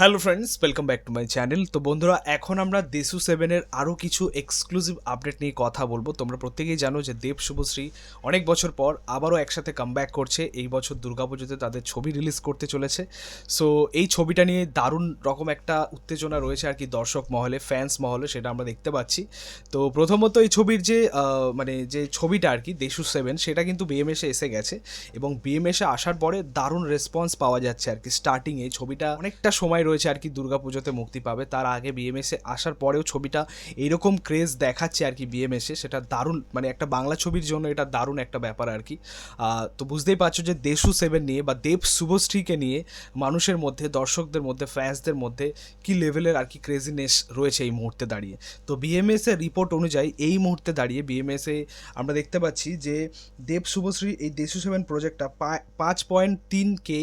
Hello friends welcome back to my channel তো বন্ধুরা, এখন আমরা দেশু সেভেনের আরও কিছু এক্সক্লুসিভ আপডেট নিয়ে কথা বলব। তোমরা প্রত্যেকেই জানো যে দেব শুভশ্রী অনেক বছর পর আবারও একসাথে কামব্যাক করছে। এই বছর দুর্গাপুজোতে তাদের ছবি রিলিজ করতে চলেছে। সো এই ছবিটা নিয়ে দারুণ রকম একটা উত্তেজনা রয়েছে আর কি দর্শক মহলে ফ্যান্স মহলে, সেটা আমরা দেখতে পাচ্ছি। তো প্রথমত এই ছবির যে মানে যে ছবিটা আর কি, দেশু সেভেন সেটা কিন্তু বিএমএসে এসে গেছে। এবং বিএমএসে আসার পরে দারুণ রেসপন্স পাওয়া যাচ্ছে আর কি স্টার্টিংয়ে ছবিটা অনেকটা সময় রয়েছে আর কি দুর্গাপুজোতে মুক্তি পাবে। তার আগে বিএমএসে আসার পরেও ছবিটা এইরকম ক্রেজ দেখাচ্ছে আর কি বিএমএসে সেটা দারুণ মানে একটা বাংলা ছবির জন্য এটা দারুণ একটা ব্যাপার আর কি। তো বুঝতেই পারছ যে দেশু সেভেন নিয়ে বা দেব শুভশ্রীকে নিয়ে মানুষের মধ্যে, দর্শকদের মধ্যে ফ্যান্সদের মধ্যে কি লেভেলের আর কি ক্রেজিনেস রয়েছে এই মুহূর্তে দাঁড়িয়ে। তো বিএমএস এর রিপোর্ট অনুযায়ী এই মুহূর্তে দাঁড়িয়ে বিএমএস আমরা দেখতে পাচ্ছি যে দেব শুভশ্রী এই দেশু সেভেন প্রজেক্টটা পাঁচ পয়েন্ট তিন কে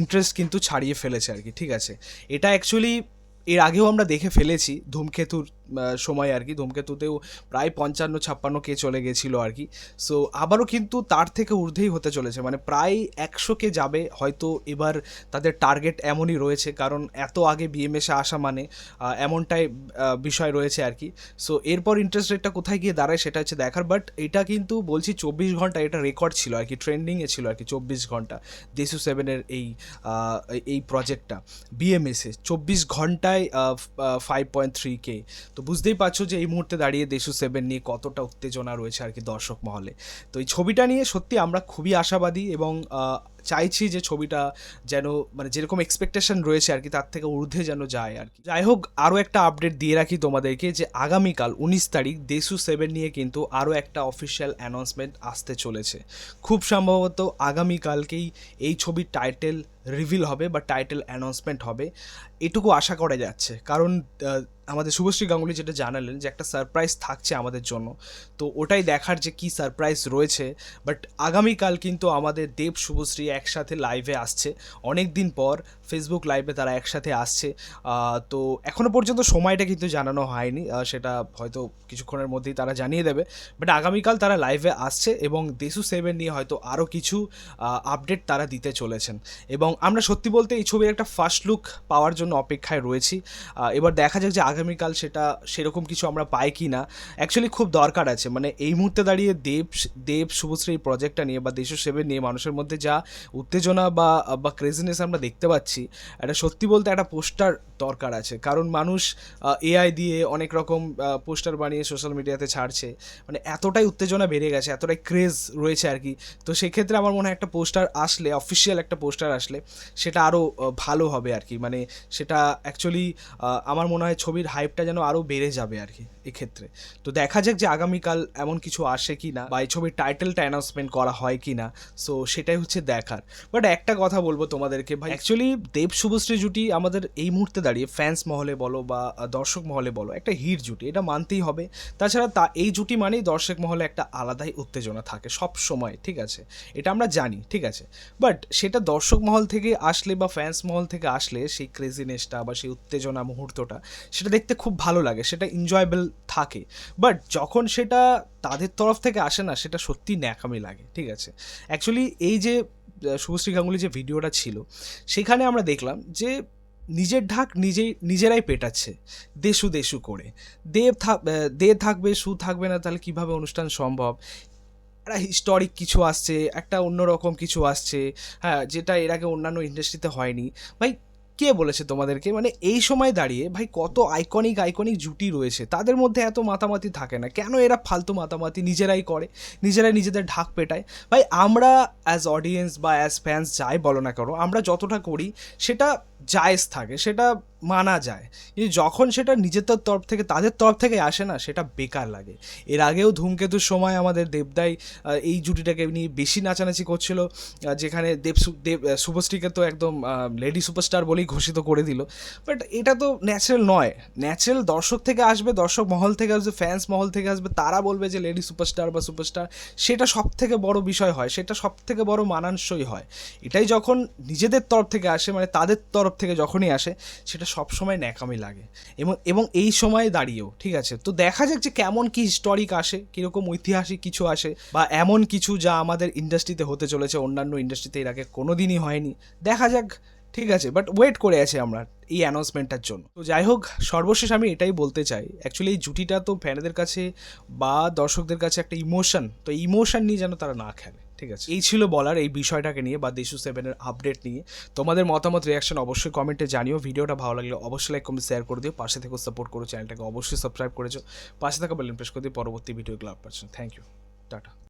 ইন্টারেস্ট কিন্তু ছাড়িয়ে ফেলেছে আর কি, ঠিক আছে? এটা অ্যাকচুয়ালি এর আগেও আমরা দেখে ফেলেছি ধূমকেতুর সময় আর কি। ধূমকেতুতেও প্রায় পঞ্চান্ন, ছাপ্পান্ন কে চলে গেছিল আর কি। সো আবারও কিন্তু তার থেকে ঊর্ধ্বেই হতে চলেছে। মানে প্রায় একশো কে যাবে, হয়তো এবার তাদের টার্গেট এমনই রয়েছে। কারণ এত আগে বিএমএসে আসা মানে এমনটাই বিষয় রয়েছে আর কি। সো এরপর ইন্টারেস্ট রেটটা কোথায় গিয়ে দাঁড়ায় সেটা হচ্ছে দেখার। বাট এটা কিন্তু বলছি চব্বিশ ঘণ্টা, এটা রেকর্ড ছিল আর কি ট্রেন্ডিংয়ে ছিল আর কি চব্বিশ ঘণ্টা। দেশু সেভেনের এই এই প্রজেক্টটা বিএমএসে চব্বিশ ঘন্টায় ফাইভ পয়েন্ট থ্রি কে। তো বুঝতেই পারছ যে এই মুহূর্তে দাঁড়িয়ে দেশু সেভেন নিয়ে কতটা উত্তেজনা রয়েছে আর কি দর্শক মহলে। তো এই ছবিটা নিয়ে সত্যি আমরা খুবই আশাবাদী এবং চাইছি যে ছবিটা যেন মানে যেরকম এক্সপেকটেশন রয়েছে আর কি, তার থেকে ঊর্ধ্বে যেন যায় আর কি। যাই হোক আরও একটা আপডেট দিয়ে রাখি তোমাদেরকে যে আগামীকাল উনিশ তারিখ দেশু সেভেন নিয়ে কিন্তু আরও একটা অফিসিয়াল অ্যানাউন্সমেন্ট আসতে চলেছে। খুব সম্ভবত আগামীকালকেই এই ছবির টাইটেল রিভিল হবে বা টাইটেল অ্যানাউন্সমেন্ট হবে। এটুকু আশা করা যাচ্ছে। কারণ আমাদের শুভশ্রী গাঙ্গুলি যেটা জানালেন যে একটা সারপ্রাইজ থাকছে আমাদের জন্য। তো ওটাই দেখার যে কি সারপ্রাইজ রয়েছে। বাট আগামীকাল কিন্তু আমাদের দেব শুভশ্রী একসাথে লাইভে আসছে। অনেক দিন পর ফেসবুক লাইভে তারা একসাথে আসছে। তো এখনও পর্যন্ত সময়টা কিন্তু জানানো হয়নি। সেটা হয়তো কিছুক্ষণের মধ্যেই তারা জানিয়ে দেবে। বাট আগামীকাল তারা লাইভে আসছে এবং দেশু সেভেন নিয়ে হয়তো আরও কিছু আপডেট তারা দিতে চলেছেন। এবং আমরা সত্যি বলতে এই ছবির একটা ফার্স্ট লুক পাওয়ার জন্য অপেক্ষায় রয়েছি। এবার দেখা যাক যে আগামীকাল সেটা সেরকম কিছু আমরা পাই কি না অ্যাকচুয়ালি খুব দরকার আছে। মানে এই মুহূর্তে দাঁড়িয়ে দেব দেব শুভশ্রী প্রজেক্টটা নিয়ে বা দেশু সেভেন নিয়ে মানুষের মধ্যে যা উত্তেজনা বা বা ক্রেজিনেস আমরা দেখতে পাচ্ছি। এটা সত্যি বলতে একটা পোস্টার দরকার আছে। কারণ মানুষ এআই দিয়ে অনেক রকম পোস্টার বানিয়ে সোশ্যাল মিডিয়াতে ছাড়ছে। মানে এতটাই উত্তেজনা বেড়ে গেছে, এতটাই ক্রেজ রয়েছে আর কি। তো সেক্ষেত্রে আমার মনে হয় একটা পোস্টার আসলে অফিসিয়াল একটা পোস্টার আসলে সেটা আরও ভালো হবে আর কি। মানে সেটা অ্যাকচুয়ালি আমার মনে হয় ছবির হাইপটা যেন আরও বেড়ে যাবে আর কি এক্ষেত্রে। তো দেখা যাক যে আগামীকাল এমন কিছু আসে কি না বা এই ছবির টাইটেলটা অ্যানাউন্সমেন্ট করা হয় কি না সো সেটাই হচ্ছে দেখার। বাট একটা কথা বলব তোমাদেরকে, ভাই। অ্যাকচুয়ালি দেব শুভশ্রী জুটি আমাদের এই মুহূর্তে দাঁড়িয়ে ফ্যান্স মহলে বলো বা দর্শক মহলে বলো, একটা হিট জুটি। এটা মানতেই হবে। তাছাড়া তা, এই জুটি মানেই দর্শক মহলে একটা আলাদাই উত্তেজনা থাকে সব সময় ঠিক আছে? এটা আমরা জানি, ঠিক আছে? বাট সেটা দর্শক মহল থেকে আসলে বা ফ্যান্স মহল থেকে আসলে সেই ক্রেজিনেসটা বা সেই উত্তেজনা মুহূর্তটা, সেটা দেখতে খুব ভালো লাগে, সেটা এনজয়েবল থাকে। বাট যখন সেটা তাদের তরফ থেকে আসে না, সেটা সত্যি ন্যাকামি লাগে, ঠিক আছে? অ্যাকচুয়ালি এই যে শুভশ্রী গাঙ্গুলি যে ভিডিওটা ছিল, সেখানে আমরা দেখলাম যে নিজের ঢাক নিজেই নিজেরাই পেটাচ্ছে, দেশু দেশু করে। দেব থাক দে থাকবে, সু থাকবে না, তাহলে কীভাবে অনুষ্ঠান সম্ভব? একটা হিস্টোরিক কিছু আসছে, একটা অন্যরকম কিছু আসছে হ্যাঁ যেটা এর আগে অন্যান্য ইন্ডাস্ট্রিতে হয়নি। ভাই কে বলেছে তোমাদেরকে? মানে এই সময় দাঁড়িয়ে ভাই কত আইকনিক আইকনিক জুটি রয়েছে। তাদের মধ্যে এত মাতামাতি থাকে না। কেন এরা ফালতু মাতামাতি নিজেরাই করে? নিজেরাই নিজেদের ঢাক পেটায়। ভাই আমরা অ্যাজ অডিয়েন্স বা অ্যাজ ফ্যান্স যাই বলো না কেন, আমরা যতটা করি সেটা জায়েজ থাকে, সেটা মানা যায়। কিন্তু যখন সেটা নিজেদের তরফ থেকে, তাদের তরফ থেকে আসে না, সেটা বেকার লাগে। এর আগেও ধূমকেতুর সময় আমাদের দেবদাই এই জুটিটাকে নিয়ে বেশি নাচানাচি করছিল যেখানে দেব দেব শুভশ্রীকে তো একদম লেডি সুপারস্টার বলেই ঘোষিত করে দিল। বাট এটা তো ন্যাচারাল নয়। ন্যাচারাল দর্শক থেকে আসবে, দর্শক মহল থেকে আসবে, ফ্যান্স মহল থেকে আসবে, তারা বলবে যে লেডি সুপারস্টার বা সুপারস্টার, সেটা সব থেকে বড় বিষয় হয়, সেটা সব থেকে বড় মানানসই হয়। এটাই যখন নিজেদের তরফ থেকে আসে মানে তাদের তরফ থেকে যখনই আসে, সেটা সবসময় ন্যাকামি লাগে। এবং এবং এই সময়ে দাঁড়িয়েও, ঠিক আছে? তো দেখা যাক যে কেমন কি হিস্টোরিক আসে, কীরকম ঐতিহাসিক কিছু আসে, বা এমন কিছু যা আমাদের ইন্ডাস্ট্রিতে হতে চলেছে, অন্যান্য ইন্ডাস্ট্রিতে এর আগে কোনো দিনই হয়নি। দেখা যাক, ঠিক আছে? বাট ওয়েট করে আছি আমরা এই অ্যানাউন্সমেন্টটার জন্য। তো যাই হোক, সর্বশেষ আমি এটাই বলতে চাই। অ্যাকচুয়ালি এই জুটিটা তো ফ্যানেদের কাছে বা দর্শকদের কাছে একটা ইমোশন তো ইমোশন নিয়ে যেন তারা না খেলে। ঠিক আছে। এই ছিল বলার এই বিষয়টাকে নিয়ে বা দেশু সেভেনের আপডেট নিয়ে। তোমাদের মতামত রিয়াকশন অবশ্যই কমেন্টে জানিও। ভিডিওটা ভালো লাগলে অবশ্যই লাইক কমেন্ট শেয়ার করে দিও। পাশে থেকে সাপোর্ট করো চ্যানেলটাকে অবশ্যই সাবস্ক্রাইব করেছ। পাশে থাকা বেলেন প্রেস করে দিও পরবর্তী ভিডিওগুলো আপলোড থ্যাংক ইউ টাটা